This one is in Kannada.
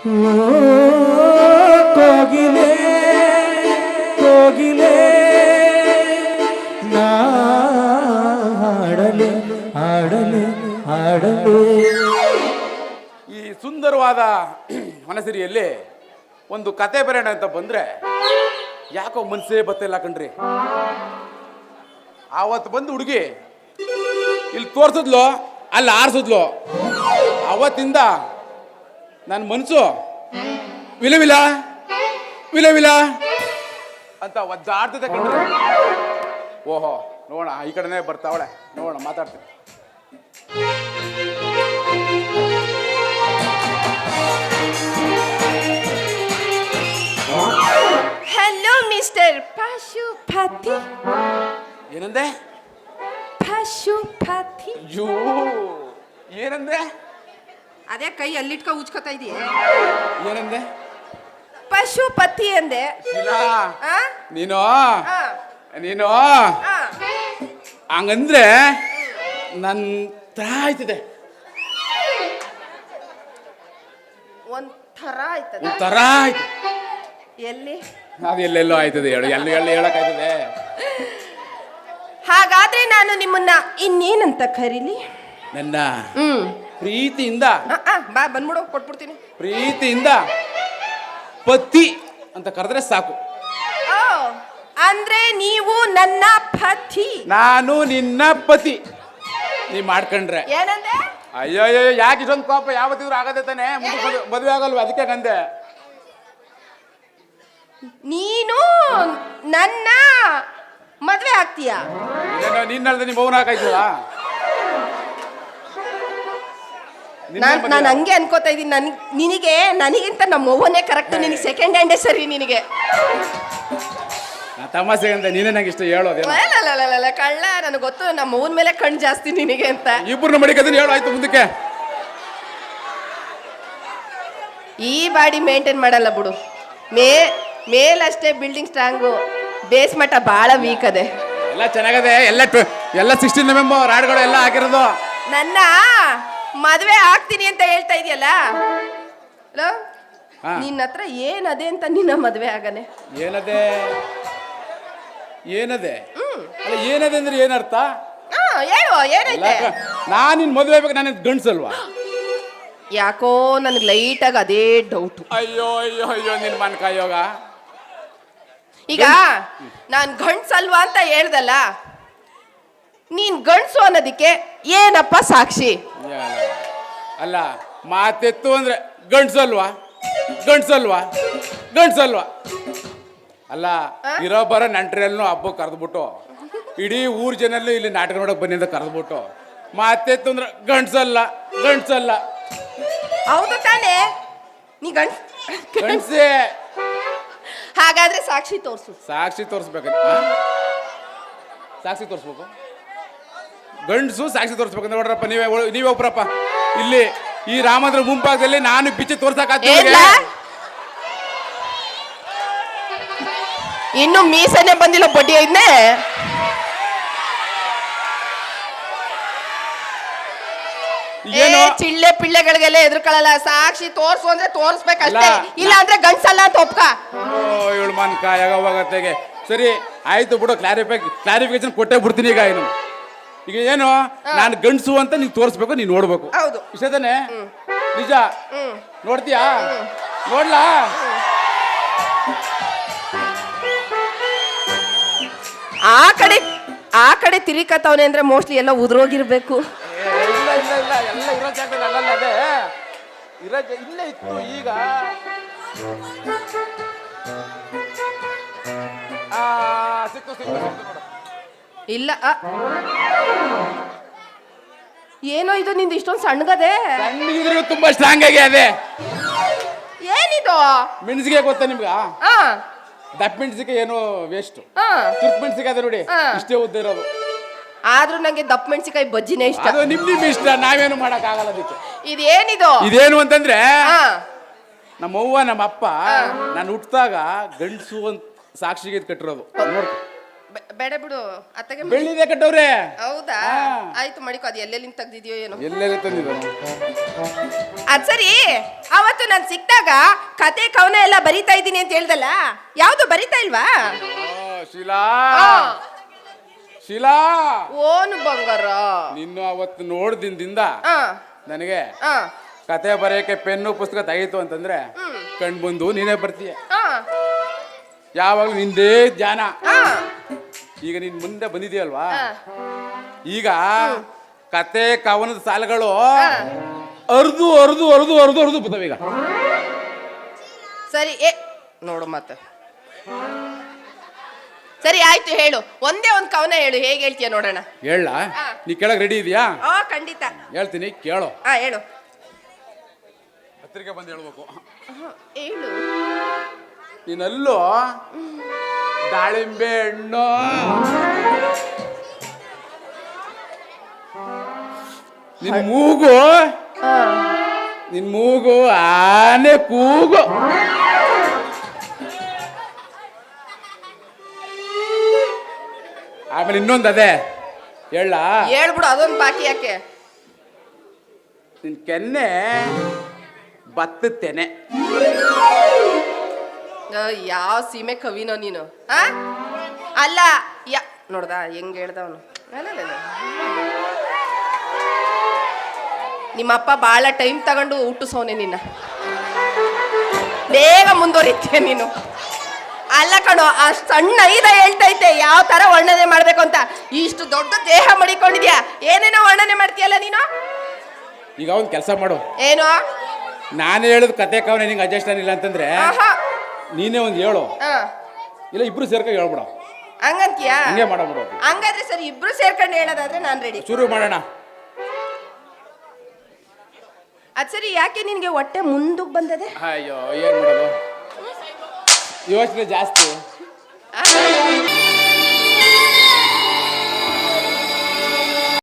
ಈ ಸುಂದರವಾದ ಮನಸಿರಿಯಲ್ಲಿ ಒಂದು ಕತೆ ಬರೆಯೋಣ ಅಂತ ಬಂದ್ರೆ ಯಾಕೋ ಮನಸ್ಸೇ ಬತ್ತಿಲ್ಲ ಕಣ್ರಿ. ಆವತ್ತು ಬಂದು ಹುಡುಗಿ ಇಲ್ಲಿ ತೋರ್ಸಿದ್ಲು, ಅಲ್ಲಿ ಆರಿಸಿದ್ಲು. ಅವತ್ತಿಂದ ನನ್ನ ಮನಸ್ಸು ವಿಲವಿಲ ವಿಲವಿಲ ವಿಲ ವಿಲ. ಅಂತ ಒದ್ದಾಡ್ತದೆ ಕಣ್ರಿ. ಓಹೋ ನೋಡೋಣ ಈ ಕಡೆನೇ ಬರ್ತಾವಳೆ. ನೋಡೋಣ ಮಾತಾಡ್ತೀನಿ. ಹಲೋ ಮಿಸ್ಟರ್ ಪಶುಪತಿ ಏನಂದೆ? ಪಶುಪತಿ ಅಯ್ಯೋ ಏನಂದೆ? ಅದೇ ಕೈ ಅಲ್ಲಿಟ್ಕ ಉಜ್ಕೋತಾ ಇದೀಯ? ಏನಂದೆ? ಪಶುಪತಿ ಅಂದೆ ಶೀಲಾ ಆ? ನೀನು? ಆ, ನೀನು? ಆ. ಹಂಗಂದ್ರೆ ನನ್ ತರ ಆಯ್ತದೆ. ಒಂಥರ ಆಯ್ತದ. ಒಂಥರ ಆಯ್ತು. ಎಲ್ಲಿ? ಅದು ಎಲ್ಲೆಲ್ಲೋ ಆಯ್ತದೆ ಹೇಳು. ಎಲ್ಲಿ ಎಲ್ಲಿ ಹೇಳಕ್ಕಾಯ್ತದೆ ಹಾಗಾದ್ರೆ ನಾನು ನಿಮ್ಮನ್ನ ಇನ್ನೇನಂತ ಕರೀಲಿ? ನನ್ನ? ಹ್ಮ್. ಪ್ರೀತಿಯಿಂದ ಆ, ಬಾ ಬಂದ್ಬಿಡು ಕೊಟ್ಬಿಡ್ತೀನಿ. ಪ್ರೀತಿಯಿಂದ ಪತಿ ಅಂತ ಕರೆದ್ರೆ ಸಾಕು. ಓ ಅಂದ್ರೆ ನೀವು ನನ್ನ ಪತಿ. ನಾನು ನಿನ್ನ ಪತಿ. ನೀ ಮಾಡ್ಕೊಂಡ್ರೆ. ಏನಂದೆ? ಅಯ್ಯೋ ಅಯ್ಯೋ ಯಾಕೆ ಇಷ್ಟೊಂದು ಪಾಪ? ಯಾವತ್ತಿದ್ರು ಆಗದೆ ತಾನೆ? ಮದುವೆ ಮದ್ವೆ- ಮದ್ವೆ ಆಗಲ್ವ? ಅದಕ್ಕೆ ಗಂದೆ ನೀನು ನನ್ನ ಮದ್ವೆ ಆಗ್ತೀಯ? ನಿನ್ನ ನಿಮ್ಮ ಮೌನ ಹಾಕಾಯ್ತದ ನಾನ್ ನಾನು ಹಂಗೆ ಅನ್ಕೋತಾ ಇದ್ದೀನಿ ನನ್ ನಿನಗೆ ನನಗಿಂತ ನಮ್ಮ ಅವ್ವನೇ ಕರೆಕ್ಟ್ ನಿನಗೆ ಸೆಕೆಂಡ್ ಹ್ಯಾಂಡೇ ಸರಿ ನಿನಗೆ. ತಮಾಸೆ ಅಂತ ನೀನೇ ನಂಗೆ ಇಷ್ಟ ಅಲ್ಲಲ್ಲಲ್ಲಲ್ಲ, ಕಳ್ಳ ನನಗೆ ಗೊತ್ತು ನಮ್ಮ ಅವ್ವನ ಮೇಲೆ ಕಣ್ಣು ಜಾಸ್ತಿ ನಿನಗೆ ಅಂತ. ಇಬ್ಬರು ಮಡಿಕದನ್ನ ಹೇಳು ಆಯ್ತು ಮುಂದಕ್ಕೆ. ಈ ಬಾಡಿ ಮೇಂಟೈನ್ ಮಾಡಲ್ಲ ಬಿಡು. ಮೇ ಮೇಲಷ್ಟೇ ಬಿಲ್ಡಿಂಗ್ ಸ್ಟ್ರಾಂಗು ಬೇಸ್ ಮಟ್ಟ ಭಾಳ ವೀಕ್ ಅದೇ. ಎಲ್ಲ ಚೆನ್ನಾಗದೆ ಎಲ್ಲ ಎಲ್ಲ ಸಿಕ್ಸ್ಟೀನ್ ಮೆಂಬರ್ ರಾಡ್ಗಳು ಎಲ್ಲ ಹಾಕಿರೋದು. ನನ್ನ ಮದುವೆ ಆಗ್ತೀನಿ ಅಂತ ಹೇಳ್ತಾ ಇದೆಯಲ್ಲ? ಹಲೋ ಹಾ. ನಿನ್ನ ಹತ್ರ ಏನದೆ ಅಂತ ನಿನ್ನ ಮದುವೆ ಆಗನೆ. ಏನದೆ? ಏನದೆ? ಅಲ್ಲ ಏನದೆ ಅಂದ್ರೆ ಏನರ್ಥ ಹಾ ಹೇಳುವ ಏನೈತೆ? ನಾನು ನಿನ್ ಮದುವೆ ಬೇಕು ನಾನು ಗಂಡ್ಸಲ್ವಾ? ಯಾಕೋ ನನಗೆ ಲೈಟಾಗಿ ಅದೇ ಡೌಟ್ ಅಯ್ಯೋ ಅಯ್ಯೋ ಅಯ್ಯೋ ನಿನ್ ಮನ್ಕಾಯೋಗ. ಈಗ ನಾನು ಗಂಡ್ಸಲ್ವಾ ಅಂತ ಹೇಳ್ದಲ್ಲ ನೀನ್ ಗಂಡ್ಸು ಅನ್ನೋದಕ್ಕೆ ಏನಪ್ಪ ಸಾಕ್ಷಿ? ಅಲ್ಲ ಮಾತೆತ್ತು ಅಂದ್ರೆ ಗಂಡ್ಸಲ್ವಾ? ಗಂಡ್ಸಲ್ವಾ? ಗಂಡ್ಸಲ್ವಾ? ಅಲ್ಲ? ಇರೋ ಬರೋ ನೆಂಟ್ರೆಲ್ಲೂ ಹಬ್ಬ ಕರೆದ್ಬಿಟ್ಟು ಇಡೀ ಊರ್ ಜನಲ್ಲೂ ಇಲ್ಲಿ ನಾಟಕ ನೋಡಕ್ ಬನ್ನಿ ಅಂತ ಕರೆದ್ಬಿಟ್ಟು ಮಾತೆತ್ತು ಅಂದ್ರೆ ಗಂಡ್ಸಲ್ಲ ಗಂಡ್ಸಲ್ಲ. ಹೌದು ತಾನೇ. ನೀ ಗಂಡ್ ಗಂಡ್ಸೆ. ಹಾಗಾದ್ರೆ ಸಾಕ್ಷಿ ತೋರ್ಸು. ಸಾಕ್ಷಿ ತೋರಿಸ್ಬೇಕು. ಸಾಕ್ಷಿ ತೋರಿಸ್ಬೇಕು. ಗಂಡಸು ಸಾಕ್ಷಿ ತೋರಿಸ್ಬೇಕಂತ ನೋಡ್ರಪ್ಪ ನೀವೇ ಒಳ- ನೀವೇ ಒಬ್ರಪ್ಪ. ಇಲ್ಲಿ ಈ ರಾಮಂದ್ರ ಮುಂಭಾಗದಲ್ಲಿ ನಾನು ಬಿಚ್ಚಿ ತೋರ್ಸಕ್ ಇನ್ನು ಮೀಸನೆ ಬಂದಿಲ್ಲ ಬಡ್ಡಿ ಐದ್ನೆ? ಏ ಏನು? ಚಿಳ್ಳೆ ಪಿಳ್ಳೆಗಳಿಗೆಲ್ಲ ಎದುರ್ಕೊಳ್ಳಲ್ಲ ಸಾಕ್ಷಿ ತೋರ್ಸು ಅಂದ್ರೆ ತೋರ್ಸ್ಬೇಕಷ್ಟೇ. ಅಲ್ಲ, ಇಲ್ಲ ಅಂದ್ರೆ ಗಂಡ್ಸಲ್ಲ ಅಂತ ಒಪ್ಕ. ಇವಳು ಕಾಯಾಗವಾಗತ್ತೆಗೆ ಸರಿ ಆಯ್ತು ಬಿಡು ಕ್ಲಾರಿಫೈ ಕ್ಲಾರಿಫಿಕೇಶನ್ ಕೊಟ್ಟೆ ಬಿಡ್ತೀನಿ ಈಗ ಏನು ಈಗ ಏನು? ನಾನು ಗಂಡಸು ಅಂತ ನೀವು ತೋರಿಸ್ಬೇಕು ನೀನು ನೋಡ್ಬೇಕು. ಹೌದು. ಇಷ್ಟ ತಾನೆ ನಿಜ? ನೋಡ್ತೀಯಾ? ನೋಡ್ಲಾ? ಆ ಕಡೆ ಆ ಕಡೆ ತಿರಿಕತ್ತವನೆ ಅಂದ್ರೆ ಮೋಸ್ಟ್ಲಿ ಎಲ್ಲ ಉದುರೋಗಿರ್ಬೇಕು. ಏ, ಇಲ್ಲ ಇಲ್ಲ ಇಲ್ಲ ಎಲ್ಲ ಇರೋ ಜಾಗದಲ್ಲಿ ಅಲ್ಲಲ್ಲ ಅದೇ. ಇರೋ ಜಾ- ಇಲ್ಲೇ ಇತ್ತು ಈಗ. ಆ, ಸಿಕ್ತು ಸಿಕ್ತು ಸಿಕ್ತು ನೋಡು. ಇಲ್ಲ. ಏನೋ ಇದು ನಿಂದು ಇಷ್ಟೊಂದು ಸಣ್ಣಗದೆ? ಸಣ್ಣಗಿದ್ರು ತುಂಬಾ ಸ್ಟ್ರಾಂಗ್ ಆಗಿ ಅದೇ ಏನಿದು? ಮೆಣಸಿಗೆ ಗೊತ್ತಾ ನಿಮ್ಗ? ಆ. ದಪ್ಪ ಮೆಣಸಿಗೆ ಏನು ವೇಸ್ಟ್ ಆ. ತುರ್ಕ್ ಮೆಣಸಿಗೆ ಅದೇ ನೋಡಿ ಹಾ. ಇಷ್ಟೇ ಉದ್ದ ಇರೋದು. ಆದ್ರೂ ನಂಗೆ ದಪ್ಪ ಮೆಣಸಿಕಾಯಿ ಬಜ್ಜಿನೇ ಇಷ್ಟ. ಅದು ನಿಮ್ ನಿಮ್ ಇಷ್ಟ ನಾವೇನು ಮಾಡಕ್ ಆಗಲ್ಲ ಅದಕ್ಕೆ. ಇದೇನಿದು? ಇದೇನು ಅಂತಂದ್ರೆ ಆ. ನಮ್ಮವ್ವ ನಮ್ಮ ಅಪ್ಪ ನಾನು ಹುಟ್ಟಿದಾಗ ಗಂಡಸು ಅಂತ ಸಾಕ್ಷಿಗೆ ಇದ್ ಕಟ್ಟಿರೋದು ನೋಡ್ಕೊ. ಬೆ- ಬೇಡ ಬಿಡು. ಅತ್ತಗೆ ಮಡಿ- ಬೆಳ್ಳಿದೆ ಕಟ್ಟವ್ರೆ ಹೌದಾ? ಆಯ್ತು ಮಡಿಕೋ ಅದು ಎಲ್ಲೆಲ್ಲಿಂದ ತೆಗ್ದಿದ್ಯೋ ಏನೋ. ಎಲ್ಲೆಲ್ಲಿ ತಂದಿದ್ರು ಅದ್ ಸರಿ. ಅವತ್ತು ನಾನು ಸಿಕ್ಕಿದಾಗ ಕತೆ ಕವನ ಎಲ್ಲ ಬರಿತಾ ಇದ್ದೀನಿ ಅಂತ ಹೇಳ್ದಲ್ಲ? ಯಾವುದು ಬರಿತಾ ಇಲ್ವಾ? ಶಿಲಾ. ಆ, ಶಿಲಾ. ಓನು ಬಂಗಾರ. ನಿನ್ನು ಅವತ್ತು ನೋಡ್ದಿಂದ ಆ, ನನಗೆ ಆ, ಕತೆ ಬರೆಯಕ್ಕೆ ಪೆನ್ನು ಪುಸ್ತಕ ತೆಗೀತು ಅಂತಂದ್ರೆ ಕಣ್ ಬಂದು ನೀನೇ ಬರ್ತೀಯ. ಯಾವಾಗ ಯಾವಾಗಲೂ ನಿಂದೇ ಧ್ಯಾನ. ಆ, ಈಗ ನೀನ್ ಮುಂದೆ ಬಂದಿದೆಯಲ್ವಾ. ಈಗ ಕತೆ ಕವನದ ಸಾಲುಗಳು ಅರ್ದು ಅರ್ದು ಅರ್ದು ಅರ್ದು ಅರ್ದು ಬರ್ತವೆ ಈಗ. ಸರಿ ಏ ನೋಡು ಮತ್ತೆ. ಸರಿ ಆಯ್ತು ಹೇಳು. ಒಂದೇ ಒಂದು ಕವನ ಹೇಳು. ಹೇಗೆ ಹೇಳ್ತೀಯ ನೋಡೋಣ? ಹೇಳ. ನೀ ಕೆಳಗೆ ರೆಡಿ ಇದೆಯಾ? ಆ ಖಂಡಿತ. ಹೇಳ್ತೀನಿ ಕೇಳು. ಆ ಹೇಳು. ಹತ್ತಿರಕ್ಕೆ ಬಂದು ಹೇಳ್ಬೇಕು. ಹೇಳು. ನೀನಲ್ಲೂ ದಾಳಿಂಬೆ ಹಣ್ಣು. ನಿನ್ ಮೂಗು ನಿನ್ ಮೂಗು ಆನೆ ಕೂಗು. ಆಮೇಲೆ ಇನ್ನೊಂದು ಅದೇ. ಹೇಳ. ಹೇಳ್ಬಿಡು ಅದೊಂದು ಬಾಕಿ ಯಾಕೆ? ನಿನ್ ಕೆನ್ನೆ ಬತ್ತುತ್ತೇನೆ. ಯಾವ ಸೀಮೆ ಕವಿನೋ ನೀನು? ಆ? ಅಲ್ಲ ಯಾ ನೋಡ್ದ ಹೆಂಗ್ ಹೇಳ್ದವನು? ನಿಮ್ಮಪ್ಪ ಭಾಳ ಟೈಮ್ ತಗೊಂಡು ಹುಟ್ಟಿಸೋನೆ ನಿನ್ನ. ಬೇಗ ಮುಂದುವರಿತೀಯ ನೀನು. ಅಲ್ಲ ಕಣೋ ಆ ಸಣ್ಣ ಐದ ಹೇಳ್ತೈತೆ ಯಾವ ತರ ವರ್ಣನೆ ಮಾಡ್ಬೇಕು ಅಂತ. ಇಷ್ಟು ದೊಡ್ಡ ದೇಹ ಮಡಿಕೊಂಡಿದ್ಯಾ? ಏನೇನೋ ವರ್ಣನೆ ಮಾಡ್ತೀಯಲ್ಲ ನೀನು? ಈಗ ಒಂದು ಕೆಲಸ ಮಾಡು. ಏನು? ನಾನು ಹೇಳುದು ಕತೆ ಕವನ ನಿಂಗೆ ಅಡ್ಜಸ್ಟ್ ಆಗಿಲ್ಲ ಅಂತಂದ್ರೆ ಆಹಾ. ನೀನೇ ಒಂದು ಹೇಳು. ಇಲ್ಲ ಇಬ್ರು ಸೇರ್ಕೊಂಡು ಹೇಳ್ಬಿಡ. ಹಂಗಂತೀಯಾ? ಹಂಗೆ ಮಾಡಬಿಡು ಹಂಗಾದ್ರೆ ಸರಿ ಇಬ್ರು ಸೇರ್ಕೊಂಡು ಹೇಳೋದಾದ್ರೆ ನಾನು ರೆಡಿ ಶುರು ಮಾಡೋಣ. ಅದ್ ಸರಿ ಯಾಕೆ ನಿನ್ಗೆ ಹೊಟ್ಟೆ ಮುಂದಕ್ಕೆ ಬಂದದೆ? ಅಯ್ಯೋ ಏನು ಮಾಡೋದು? ಯೋಚನೆ ಜಾಸ್ತಿ. ಆ,